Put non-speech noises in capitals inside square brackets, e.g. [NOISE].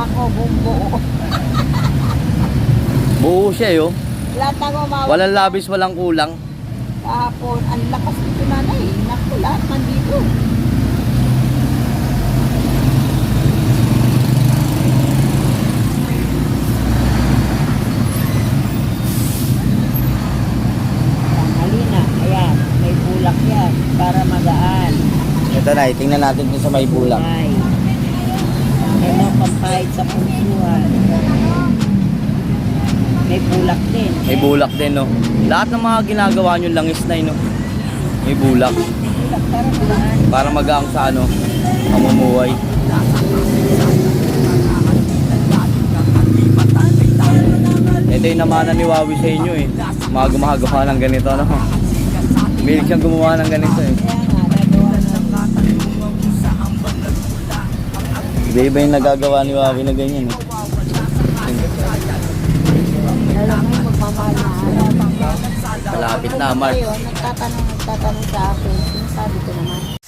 ako bumbuo. [LAUGHS] Buo siya yo. Lahat ako mawala. Walang labis, walang kulang. Kahapon, ang lakas nito nanay. Naku, lahat nandito. Halina, ayan. May bulak yan para magaan. Ito na, eh, tingnan natin kung sa may bulak. Ay. Pampahid sa pusuhan. May bulak din. May bulak din, no. Lahat ng mga ginagawa nyo langis na, no. May bulak. Para magaan. Para magaang sa ano, mamumuhay. Ito yung namana ni Wawi sa inyo eh. Mga gumagawa ng ganito, no. Milik siyang gumawa ng ganito eh. Iba-iba yung nagagawa ni Wawi na ganyan eh. Alam mo, magmamahal na araw. Malapit na, Mark. Nagtatanong, nagtatanong sa akin, sinasabi ko naman.